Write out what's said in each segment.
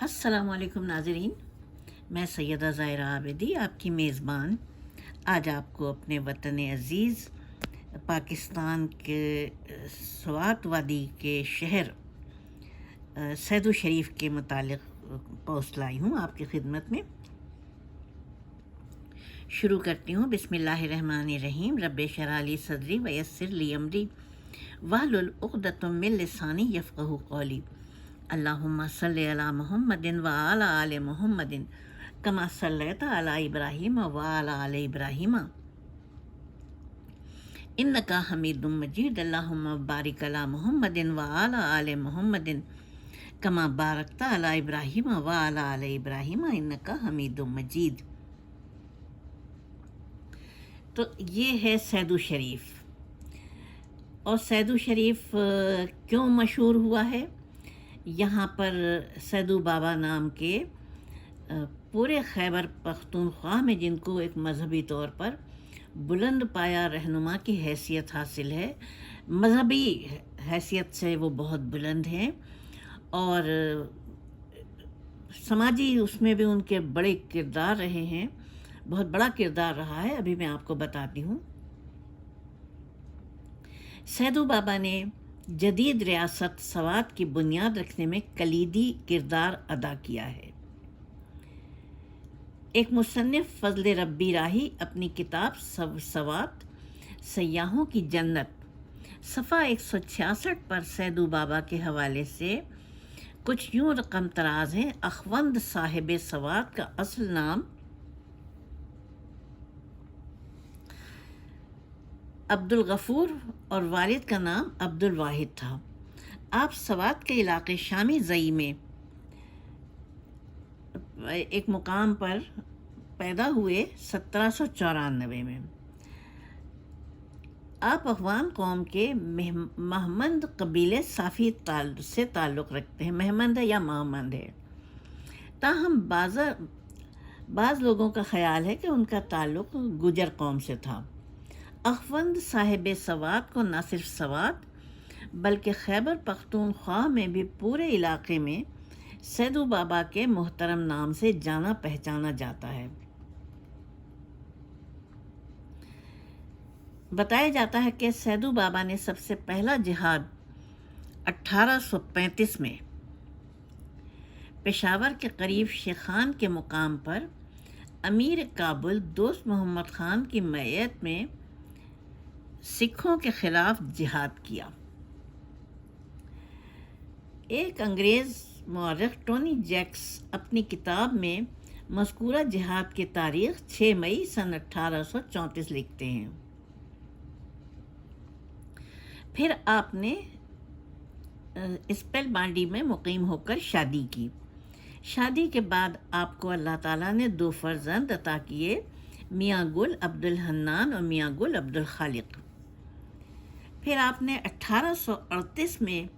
السلام علیکم ناظرین، میں سیدہ ظاہرہ عابدی، آپ کی میزبان۔ آج آپ کو اپنے وطن عزیز، پاکستان کے سوات وادی کے شہر سید شریف کے متعلق پوسٹ لائی ہوں آپ کی خدمت میں۔ شروع کرتی ہوں۔ بسم اللہ الرحمن الرحیم، رب شرالی صدری ویسر لی امری وحل العقدۃ من لسانی یفقہ قولی۔ اللہم صلی علی محمد و آل محمد کما صلیت علی ابراہیم و علی آل ابراہیم. انکا حمید مجید، اللہم بارک علی محمد و علی آل محمد کما بارکت علی ابراہیم و علی آل ابراہیم. انکا حمید مجید. تو یہ ہے سیدو شریف اور سیدو شریف کیوں مشہور ہوا ہے؟ یہاں پر سیدو بابا نام کے پورے خیبر پختونخوا میں جن کو ایک مذہبی طور پر بلند پایا رہنما کی حیثیت حاصل ہے، مذہبی حیثیت سے وہ بہت بلند ہیں اور سماجی اس میں بھی ان کے بڑے کردار رہے ہیں، بہت بڑا کردار رہا ہے، ابھی میں آپ کو بتاتی ہوں۔ سیدو بابا نے جدید ریاست سوات کی بنیاد رکھنے میں کلیدی کردار ادا کیا ہے۔ ایک مصنف فضل ربی راہی اپنی کتاب سوات، سیاحوں کی جنت، صفحہ ایک سو چھیاسٹھ پر سیدو بابا کے حوالے سے کچھ یوں رقم تراز ہیں، اخوند صاحب سوات کا اصل نام عبد الغفور اور والد کا نام عبد الواحد تھا۔ آپ سوات کے علاقے شامی زئی میں ایک مقام پر پیدا ہوئے سترہ سو چورانوے میں۔ آپ افغان قوم کے محمد قبیلے صافی سے تعلق رکھتے ہیں محمد ہے یا محمد ہے۔ تاہم بعض بعض لوگوں کا خیال ہے کہ ان کا تعلق گجر قوم سے تھا۔ اخوند صاحب سوات کو نہ صرف سوات بلکہ خیبر پختونخوا میں بھی پورے علاقے میں سیدو بابا کے محترم نام سے جانا پہچانا جاتا ہے۔ بتایا جاتا ہے کہ سیدو بابا نے سب سے پہلا جہاد اٹھارہ سو پینتیس میں پشاور کے قریب شیخان کے مقام پر امیر کابل دوست محمد خان کی میت میں سکھوں کے خلاف جہاد کیا۔ ایک انگریز مورخ ٹونی جیکس اپنی کتاب میں مذکورہ جہاد کی تاریخ چھ مئی سن اٹھارہ سو چونتیس لکھتے ہیں۔ پھر آپ نے اسپیل بانڈی میں مقیم ہو کر شادی کی۔ شادی کے بعد آپ کو اللہ تعالیٰ نے دو فرزند عطا کیے، میاں گل عبد الحنان اور میاں گل عبد الخالق پھر آپ نے اٹھارہ سو اڑتیس میں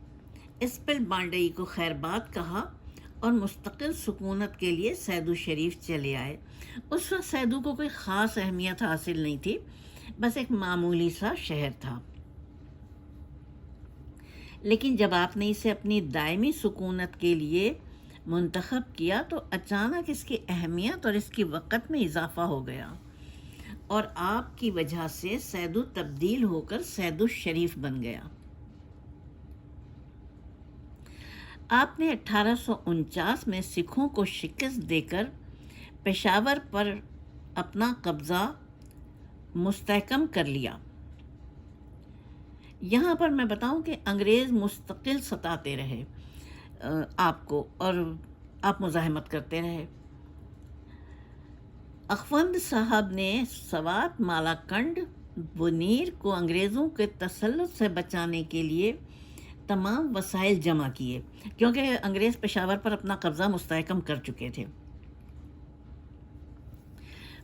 اسپل بانڈئی کو خیر بات کہا اور مستقل سکونت کے لیے سیدو شریف چلے آئے۔ اس وقت سیدو کو کوئی خاص اہمیت حاصل نہیں تھی، بس ایک معمولی سا شہر تھا۔ لیکن جب آپ نے اسے اپنی دائمی سکونت کے لیے منتخب کیا تو اچانک اس کی اہمیت اور اس کی وقت میں اضافہ ہو گیا۔ اور آپ کی وجہ سے سیدو تبدیل ہو کر سید الشریف بن گیا۔ آپ نے اٹھارہ سو انچاس میں سکھوں کو شکست دے کر پشاور پر اپنا قبضہ مستحکم کر لیا۔ یہاں پر میں بتاؤں کہ انگریز مستقل ستاتے رہے آپ کو اور آپ مزاحمت کرتے رہے۔ اخوند صاحب نے سوات مالا کنڈ بنیر کو انگریزوں کے تسلط سے بچانے کے لیے تمام وسائل جمع کیے، کیونکہ انگریز پشاور پر اپنا قبضہ مستحکم کر چکے تھے۔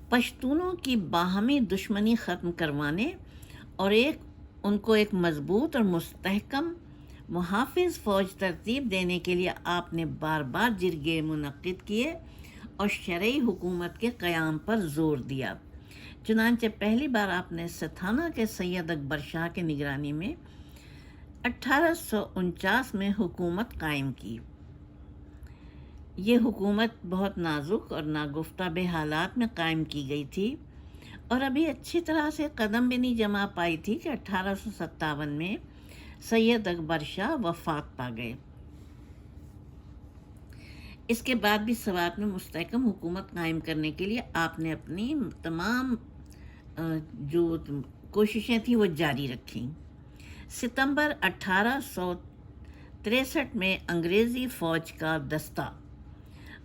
پشتونوں کی باہمی دشمنی ختم کروانے اور ایک، ان کو ایک مضبوط اور مستحکم محافظ فوج ترتیب دینے کے لیے آپ نے بار بار جرگے منعقد کیے۔ اور شرعی حکومت کے قیام پر زور دیا۔ چنانچہ پہلی بار آپ نے ستھانہ کے سید اکبر شاہ کے نگرانی میں اٹھارہ سو انچاس میں حکومت قائم کی۔ یہ حکومت بہت نازک اور ناگفتہ حالات میں قائم کی گئی تھی اور ابھی اچھی طرح سے قدم بھی نہیں جما پائی تھی کہ اٹھارہ سو ستاون میں سید اکبر شاہ وفات پا گئے۔ اس کے بعد بھی سوات میں مستحکم حکومت قائم کرنے کے لیے آپ نے اپنی تمام جو کوششیں تھیں وہ جاری رکھیں۔ ستمبر اٹھارہ سو تریسٹھ میں انگریزی فوج کا دستہ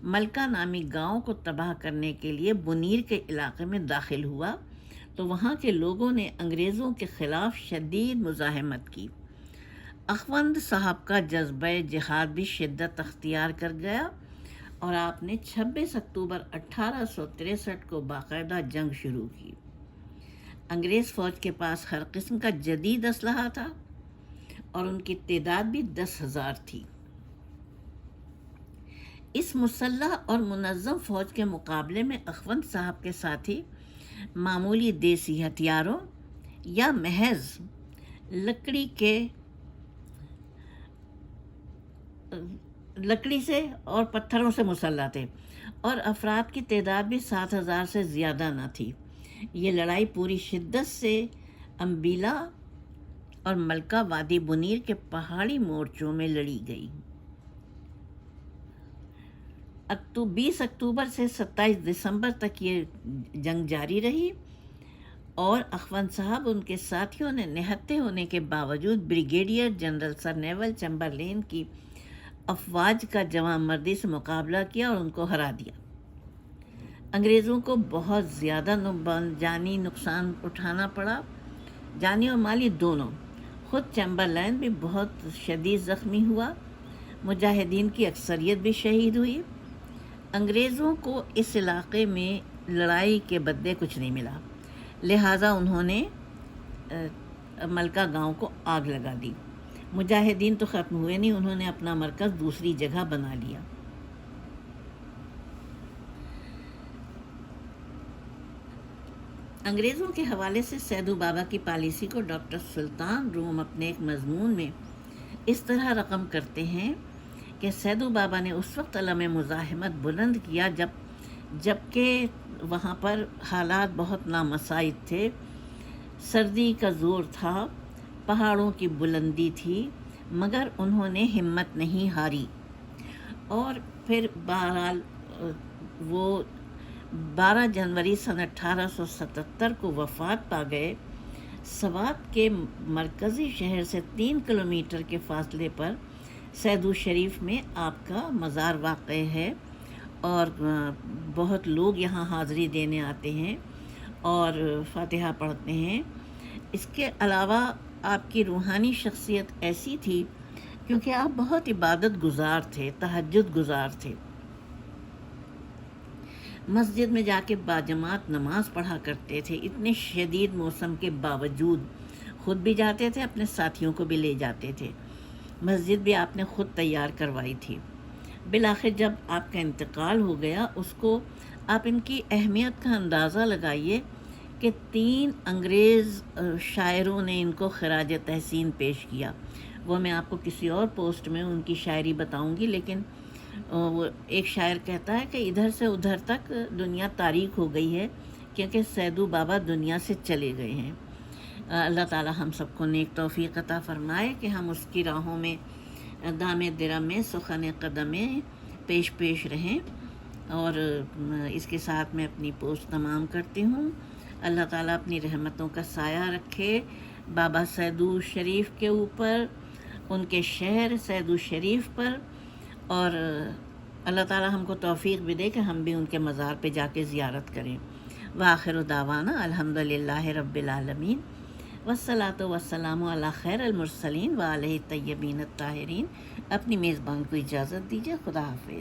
ملکہ نامی گاؤں کو تباہ کرنے کے لیے بنیر کے علاقے میں داخل ہوا، تو وہاں کے لوگوں نے انگریزوں کے خلاف شدید مزاحمت کی۔ اخوند صاحب کا جذبہ جہاد بھی شدت اختیار کر گیا۔ اور آپ نے چھبیس اکتوبر اٹھارہ سو تریسٹھ کو باقاعدہ جنگ شروع کی۔ انگریز فوج کے پاس ہر قسم کا جدید اسلحہ تھا اور ان کی تعداد بھی دس ہزار تھی۔ اس مسلح اور منظم فوج کے مقابلے میں اخوند صاحب کے ساتھی، معمولی دیسی ہتھیاروں یا محض لکڑی کے لکڑی سے اور پتھروں سے مسلح تھے اور افراد کی تعداد بھی سات ہزار سے زیادہ نہ تھی۔ یہ لڑائی پوری شدت سے امبیلا اور ملکہ وادی بنیر کے پہاڑی مورچوں میں لڑی گئی۔ اکتو بیس اکتوبر سے ستائیس دسمبر تک یہ جنگ جاری رہی اور اخوان صاحب ان کے ساتھیوں نے نہتے ہونے کے باوجود brigadier general sir Neville Chamberlain کی افواج کا جوان مردی سے مقابلہ کیا اور ان کو ہرا دیا۔ انگریزوں کو بہت زیادہ جانی نقصان اٹھانا پڑا۔ جانی اور مالی دونوں۔ خود چیمبرلین بھی بہت شدید زخمی ہوا۔ مجاہدین کی اکثریت بھی شہید ہوئی۔ انگریزوں کو اس علاقے میں لڑائی کے بدلے کچھ نہیں ملا۔ لہٰذا انہوں نے ملکہ گاؤں کو آگ لگا دی۔ مجاہدین تو ختم ہوئے نہیں، انہوں نے اپنا مرکز دوسری جگہ بنا لیا۔ انگریزوں کے حوالے سے سیدو بابا کی پالیسی کو ڈاکٹر سلطان روم اپنے ایک مضمون میں اس طرح رقم کرتے ہیں کہ سیدو بابا نے اس وقت علم مزاحمت بلند کیا جب جبکہ وہاں پر حالات بہت نامسائد تھے۔ سردی کا زور تھا۔ پہاڑوں کی بلندی تھی، مگر انہوں نے ہمت نہیں ہاری۔ اور پھر بہرحال، وہ بارہ جنوری سن اٹھارہ سو ستتر کو وفات پا گئے۔ سوات کے مرکزی شہر سے تین کلومیٹر کے فاصلے پر سیدو شریف میں آپ کا مزار واقع ہے۔ اور بہت لوگ یہاں حاضری دینے آتے ہیں اور فاتحہ پڑھتے ہیں۔ اس کے علاوہ آپ کی روحانی شخصیت ایسی تھی کیونکہ آپ بہت عبادت گزار تھے، تہجد گزار تھے۔ مسجد میں جا کے باجماعت نماز پڑھا کرتے تھے، اتنے شدید موسم کے باوجود خود بھی جاتے تھے، اپنے ساتھیوں کو بھی لے جاتے تھے۔ مسجد بھی آپ نے خود تیار کروائی تھی۔ بالآخر جب آپ کا انتقال ہو گیا، اس کو آپ ان کی اہمیت کا اندازہ لگائیے کہ تین انگریز شاعروں نے ان کو خراج تحسین پیش کیا۔ وہ میں آپ کو کسی اور پوسٹ میں ان کی شاعری بتاؤں گی، لیکن وہ ایک شاعر کہتا ہے کہ ادھر سے ادھر تک دنیا تاریخ ہو گئی ہے، کیونکہ سیدو بابا دنیا سے چلے گئے ہیں۔ اللہ تعالی ہم سب کو نیک توفیق عطا فرمائے کہ ہم اس کی راہوں میں، دام درم میں، سخن قدمیں پیش پیش رہیں۔ اور اس کے ساتھ میں اپنی پوسٹ تمام کرتی ہوں۔ اللہ تعالیٰ اپنی رحمتوں کا سایہ رکھے۔ بابا سیدو شریف کے اوپر، ان کے شہر سیدو شریف پر۔ اور اللہ تعالیٰ ہم کو توفیق بھی دے کہ ہم بھی ان کے مزار پہ جا کے زیارت کریں۔ وآخر دعوانا الحمد للہ رب العالمین۔ وسلاۃ وسلام علیہ خیر المرسلین و علیہ طیبین الطاہرین۔ اپنی میزبان کو اجازت دیجیے خدا حافظ۔